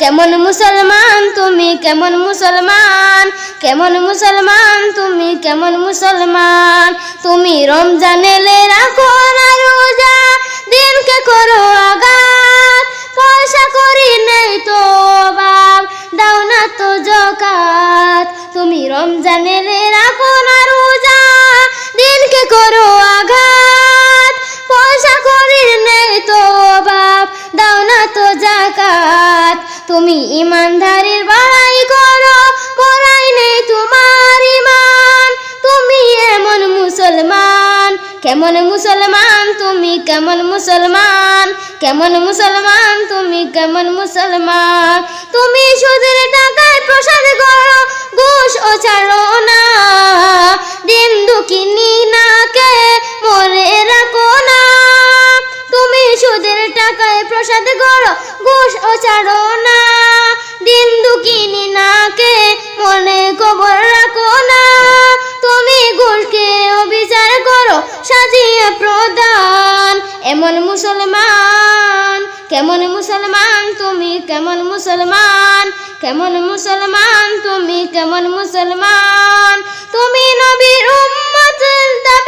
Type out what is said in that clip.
কেমন মুসলমান তুমি, কেমন মুসলমান? কেমন মুসলমান তুমি, কেমন মুসলমান? তুমি রমজান এলে রাখো না রোজা, দিনকে করো আঘাত। পয়সা করি নেই তো বাপ দাও না তো জকাত তুমি রমজান এলে রাখো না রোজা, দিনকে করো তুমি ইমানদারির বাড়াই করো পড়াই নেই তোমার ইমান। তুমি এমন মুসলমান, কেমন মুসলমান তুমি কেমন মুসলমান কেমন মুসলমান তুমি কেমন মুসলমান। তুমি সুদের টাকায় প্রসাদ করো, ঘুষ ও ছাড়ো না। দিন দুঃখিনী টাকায় প্রসাদ করো ঘুষ ও ছাড়ো না দিন দুঃখিনী নাকে, মনে খবর রাখো না। তুমি ঘুষকে অবিচার করো, সাজিয়ে প্রদান। এমন মুসলমান, কেমন মুসলমান তুমি, কেমন মুসলমান কেমন মুসলমান তুমি, কেমন মুসলমান। তুমি নবীর উম্মত দাবি